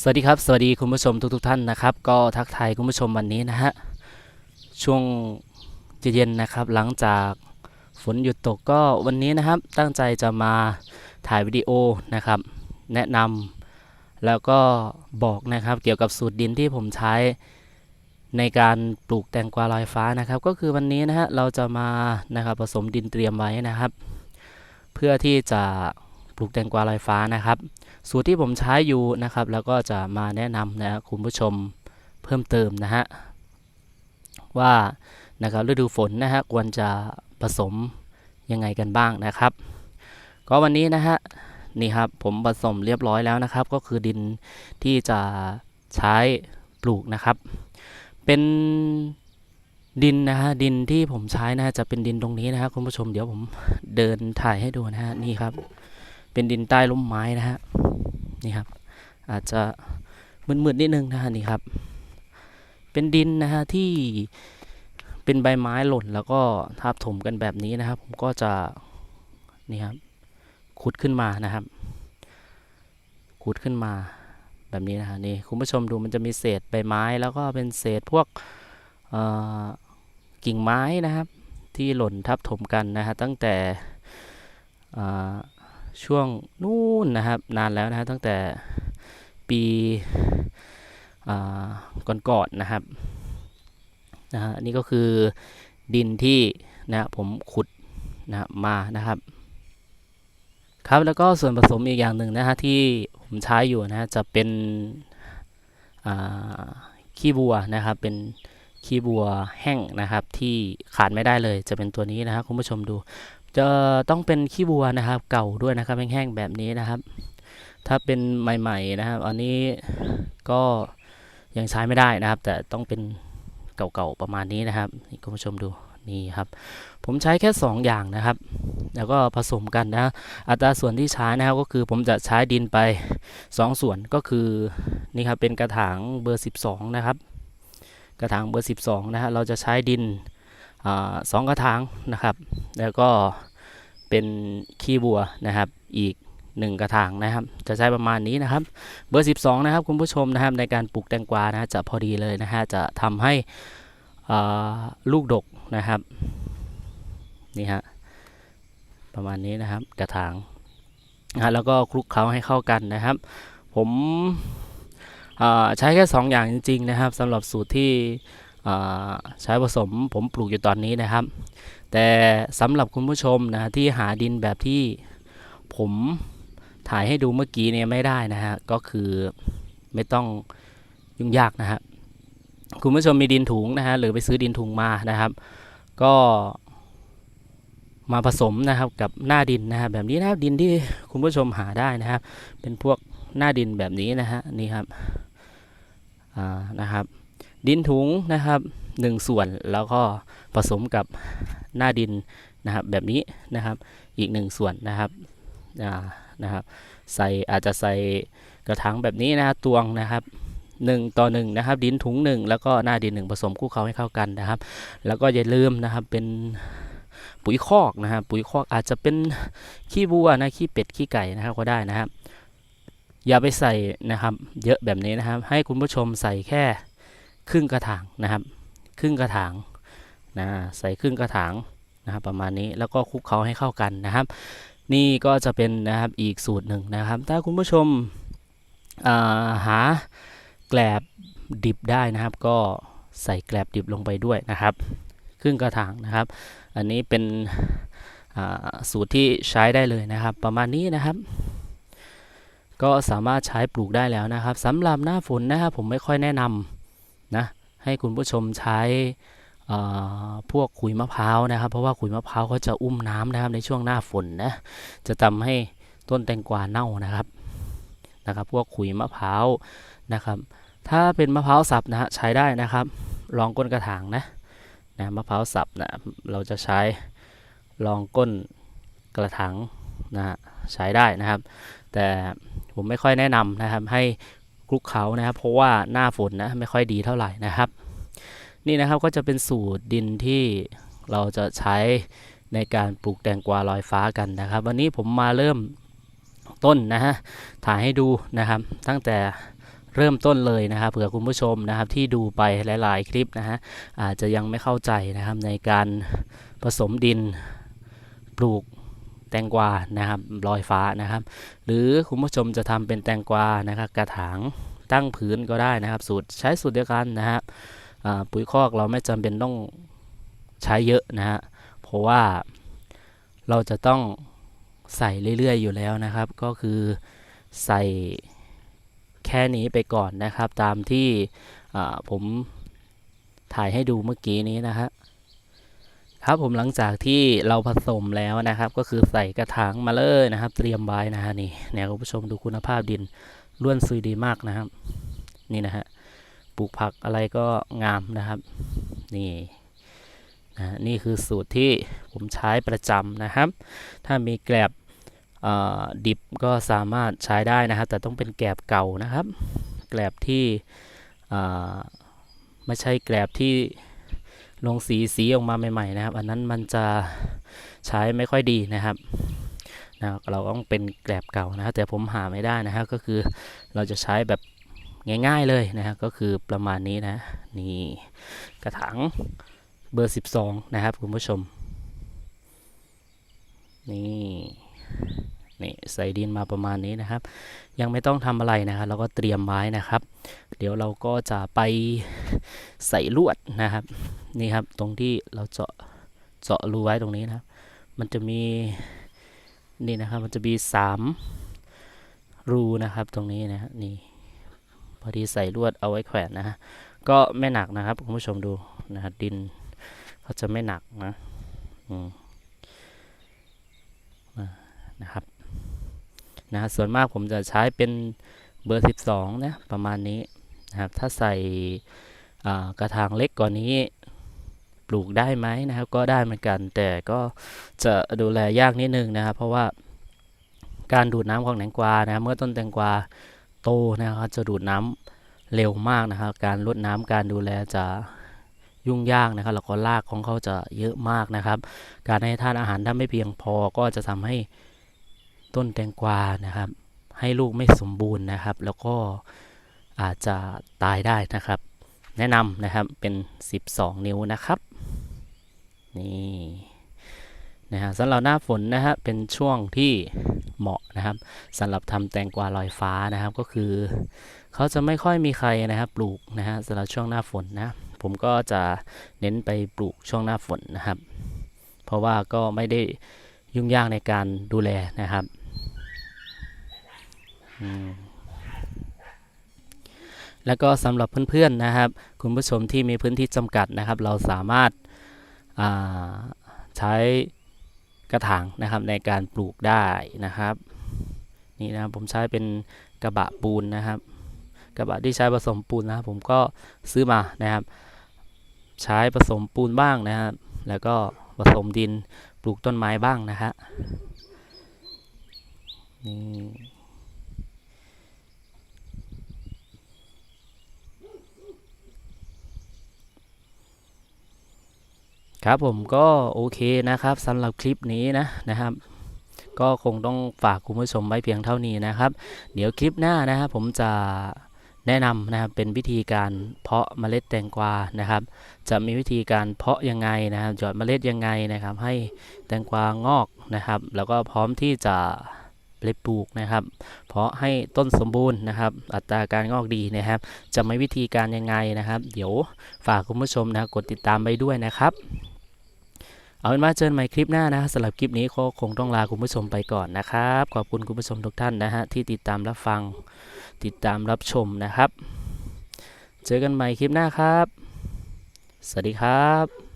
สวัสดีครับ สวัสดีคุณผู้ชมทุกๆทท่านนะครับ ก็ทักทายคุณผู้ชมวันนี้นะฮะช่วงเย็นๆนะครับ หลังจากฝนหยุดตกก็วันนี้นะครับ ตั้งใจจะมาถ่ายวิดีโอนะครับ แนะนำแล้วก็บอกนะครับ เกี่ยวกับสูตรดินที่ผมใช้ในการปลูกแตงกวาลอยฟ้านะครับ ก็คือวันนี้นะฮะเราจะมานะครับผสมดินเตรียมไว้นะครับ เพื่อที่จะ ปลูกแตงกวาลอยฟ้านะครับ สูตรที่ผมใช้อยู่นะครับ แล้วก็จะมาแนะนำนะคุณผู้ชมเพิ่มเติมนะฮะว่านะครับฤดูฝนนะฮะควรจะผสมยังไงกันบ้างนะครับ ก็วันนี้นะฮะนี่ครับผมผสมเรียบร้อยแล้วนะครับ ก็คือดินที่จะใช้ปลูกนะครับ เป็นดินนะฮะดินที่ผมใช้นะฮะจะเป็นดินตรงนี้นะฮะคุณผู้ชมเดี๋ยวผมเดินถ่ายให้ดูนะฮะนี่ครับ เป็นดินใต้ร่มไม้นะฮะนี่ครับ อาจจะมืดๆนิดนึงนะฮะนี่ครับ เป็นดินนะฮะที่เป็นใบไม้หล่นแล้วก็ทับถมกันแบบนี้นะครับ ผมก็จะนี่ครับขุดขึ้นมานะครับ ขุดขึ้นมาแบบนี้นะฮะนี่คุณผู้ชมดูมันจะมีเศษใบไม้แล้วก็เป็นเศษพวกกิ่งไม้นะครับ ที่หล่นทับถมกันนะฮะตั้งแต่ ช่วงนู่นนะครับนานแล้วนะฮะตั้งแต่ปีก่อนๆนนะครับนะฮะนนี่ก็คือดินที่นะผมขุดนะมานะครับครับแล้วก็ส่วนผสมอีกอย่างหนึ่งนะฮะที่ผมใช้อยู่นะฮะจะเป็นขี้บัวนะครับเป็นขี้บัวแห้งนะครับที่ขาดไม่ได้เลยจะเป็นตัวนี้นะครับคุณผู้ชมดู จะต้องเป็นขี้บัวนะครับ เก่าด้วยนะครับแห้งๆแบบนี้นะครับ ถ้าเป็นใหม่ ๆนะครับ อันนี้ก็ยังใช้ไม่ได้นะครับ แต่ต้องเป็นเก่าๆประมาณนี้นะครับนี่คุณผู้ชมดูนี่ครับ ผมใช้แค่ 2 อย่างนะครับ แล้วก็ผสมกันนะ อัตราส่วนที่ใช้นะครับก็คือผมจะใช้ดินไป 2 ส่วนก็คือนี่ครับเป็นกระถางเบอร์ 12 นะครับ กระถางเบอร์ 12 นะฮะเราจะใช้ดิน สองกระถางนะครับ แล้วก็เป็นขี้บัวนะครับอีก 1 กระถางนะครับ จะใช้ประมาณนี้นะครับ เบอร์ 12 นะครับคุณผู้ชมนะครับในการปลูกแตงกวานะจะพอดีเลยนะฮะจะทำให้ลูกดกนะครับนี่ฮะประมาณนี้นะครับกระถางนะแล้วก็คลุกเคล้าให้เข้ากันนะครับ ผมใช้แค่ 2 อย่างจริง ๆ นะครับสำหรับสูตรที่ ใช้ผสมผมปลูกอยู่ตอนนี้นะครับ แต่สำหรับคุณผู้ชมนะที่หาดินแบบที่ผมถ่ายให้ดูเมื่อกี้เนี่ยไม่ได้นะฮะก็คือไม่ต้องยุ่งยากนะฮะคุณผู้ชมมีดินถุงนะฮะหรือไปซื้อดินถุงมานะครับ ก็มาผสมนะครับกับหน้าดินนะครับแบบนี้นะครับดินที่คุณผู้ชมหาได้นะครับ เป็นพวกหน้าดินแบบนี้นะฮะนี่ครับอ่านะครับ ดินถุงนะครับ1ส่วนแล้วก็ผสมกับหน้าดินนะครับแบบนี้นะครับอีก 1 ส่วนนะครับนะครับ ใส่อาจจะใส่กระถางแบบนี้นะตวงนะครับ1ต่อ1นะครับ ดินถุง 1 แล้วก็หน้าดิน 1 ผสมคู่เขาให้เข้ากันนะครับ แล้วก็อย่าลืมนะครับเป็นปุ๋ยคอกนะครับปุ๋ยคอกอาจจะเป็นขี้บัวนะขี้เป็ดขี้ไก่นะครับก็ได้นะครับ อย่าไปใส่นะครับ เยอะแบบนี้นะครับ ให้คุณผู้ชมใส่แค่ ครึ่งกระถางนะครับ ครึ่งกระถางนะใส่ครึ่งกระถางนะครับประมาณนี้แล้วก็คลุกเคล้าให้เข้ากันนะครับ นี่ก็จะเป็นนะครับอีกสูตรหนึ่งนะครับ ถ้าคุณผู้ชมหาแกลบดิบได้นะครับ ก็ใส่แกลบดิบลงไปด้วยนะครับ ครึ่งกระถางนะครับ อันนี้เป็นสูตรที่ใช้ได้เลยนะครับ ประมาณนี้นะครับ ก็สามารถใช้ปลูกได้แล้วนะครับสำหรับหน้าฝนนะครับผมไม่ค่อยแนะนำ นะให้คุณผู้ชมใช้พวกขุยมะพร้าวนะครับ เพราะว่าขุยมะพร้าวเขาจะอุ้มน้ำนะครับในช่วงหน้าฝนนะจะทำให้ต้นแตงกวาเน่านะครับนะครับ พวกขุยมะพร้าวนะครับ ถ้าเป็นมะพร้าวสับนะฮะใช้ได้นะครับรองก้นกระถางนะนะมะพร้าวสับนะเราจะใช้รองก้นกระถางนะใช้ได้นะครับ แต่ผมไม่ค่อยแนะนำนะครับให้ คลุกเขานะครับ เพราะว่าหน้าฝนนะไม่ค่อยดีเท่าไหร่นะครับ นี่นะครับก็จะเป็นสูตรดินที่เราจะใช้ในการปลูกแตงกวาลอยฟ้ากันนะครับ วันนี้ผมมาเริ่มต้นนะฮะถ่ายให้ดูนะครับ ตั้งแต่เริ่มต้นเลยนะครับเผื่อคุณผู้ชมนะครับที่ดูไปหลาย ๆ คลิปนะฮะอาจจะยังไม่เข้าใจนะครับในการผสมดินปลูก แตงกวานะครับลอยฟ้านะครับ หรือคุณผู้ชมจะทำเป็นแตงกวานะครับกระถางตั้งพื้นก็ได้นะครับ สูตรใช้สูตรเดียวกันนะฮะปุ๋ยคอกเราไม่จำเป็นต้องใช้เยอะนะฮะเพราะว่าเราจะต้องใส่เรื่อยๆอยู่แล้วนะครับ ก็คือใส่แค่นี้ไปก่อนนะครับ ตามที่ผมถ่ายให้ดูเมื่อกี้นี้นะฮะ ครับผมหลังจากที่เราผสมแล้วนะครับ ก็คือใส่กระถางมาเลยนะครับ เตรียมไว้นะฮะนี่เนี่ยคุณผู้ชมดูคุณภาพดินล้วนซุยดีมากนะครับ นี่นะฮะปลูกผักอะไรก็งามนะครับ นี่นะนี่คือสูตรที่ผมใช้ประจำนะครับ ถ้ามีแกลบดิบก็สามารถใช้ได้นะครับ แต่ต้องเป็นแกลบเก่านะครับ แกลบที่ไม่ใช่แกลบที่ ลงสีสีออกมาใหม่ๆนะครับ อันนั้นมันจะใช้ไม่ค่อยดีนะครับนะเราต้องเป็นแกลบเก่านะครับแต่ผมหาไม่ได้นะครับก็คือเราจะใช้แบบง่ายๆเลยนะครับก็คือประมาณนี้นะนี่กระถางเบอร์ 12 นะครับคุณผู้ชม นี่ นี่ใส่ดินมาประมาณนี้นะครับ ยังไม่ต้องทำอะไรนะครับเราก็เตรียมไว้นะครับ เดี๋ยวเราก็จะไปใส่ลวดนะครับนี่ครับตรงที่เราเจาะเจาะรูไว้ตรงนี้นะครับ มันจะมีนี่นะครับมันจะมีสามรูนะครับตรงนี้นะฮะนี่พอดีใส่ลวดเอาไว้แขวนนะฮะก็ไม่หนักนะครับคุณผู้ชมดูนะครับดินเขาจะไม่หนักนะอืมนะครับ นะฮะส่วนมากผมจะใช้เป็นเบอร์ 12 นะประมาณนี้นะครับถ้าใส่กระถางเล็กกว่านี้ปลูกได้ไหมนะครับ ก็ได้เหมือนกัน แต่ก็จะดูแลยากนิดนึงนะครับ เพราะว่าการดูดน้ำของแตงกวานะครับเมื่อต้นแตงกวาโตนะครับจะดูดน้ำเร็วมากนะครับ การลดน้ำการดูแลจะยุ่งยากนะครับแล้วก็รากของเขาจะเยอะมากนะครับ การให้ทานอาหารถ้าไม่เพียงพอก็จะทำให้ ต้นแตงกวานะครับ ให้ลูกไม่สมบูรณ์นะครับ แล้วก็อาจจะตายได้นะครับ แนะนำนะครับเป็น 12 นิ้วนะครับ นี่นะฮะสำหรับหน้าฝนนะฮะเป็นช่วงที่เหมาะนะครับสำหรับทำแตงกวาลอยฟ้านะครับ ก็คือเขาจะไม่ค่อยมีใครนะครับปลูกนะฮะสำหรับช่วงหน้าฝนนะผมก็จะเน้นไปปลูกช่วงหน้าฝนนะครับ เพราะว่าก็ไม่ได้ยุ่งยากในการดูแลนะครับ แล้วก็สำหรับเพื่อนๆนะครับ คุณผู้ชมที่มีพื้นที่จำกัดนะครับ เราสามารถาใช้กระถางนะครับในการปลูกได้นะครับนี่นะครับผมใช้เป็นกระบะปูนนะครับ กระบะที่ใช้ผสมปูนนะครับ ผมก็ซื้อมานะครับ ใช้ผสมปูนบ้างนะครับ แล้วก็ผสมดินปลูกต้นไม้บ้างนะฮะนี่ ครับผมก็โอเคนะครับสำหรับคลิปนี้นะนะครับ ก็คงต้องฝากคุณผู้ชมไว้เพียงเท่านี้นะครับ เดี๋ยวคลิปหน้านะครับผมจะแนะนำนะครับเป็นวิธีการเพาะเมล็ดแตงกวานะครับ จะมีวิธีการเพาะยังไงนะครับหยอดเมล็ดยังไงนะครับ ให้แตงกวางอกนะครับ แล้วก็พร้อมที่จะไปปลูกนะครับ เพราะให้ต้นสมบูรณ์นะครับ อัตราการงอกดีนะครับ จะมีวิธีการยังไงนะครับ เดี๋ยวฝากคุณผู้ชมนะกดติดตามไปด้วยนะครับ เอาเป็นว่าเจอกันใหม่คลิปหน้านะสำหรับคลิปนี้ก็คงต้องลาคุณผู้ชมไปก่อนนะครับ ขอบคุณคุณผู้ชมทุกท่านนะฮะที่ติดตามรับฟัง ติดตามรับชมนะครับ เจอกันใหม่คลิปหน้าครับ สวัสดีครับ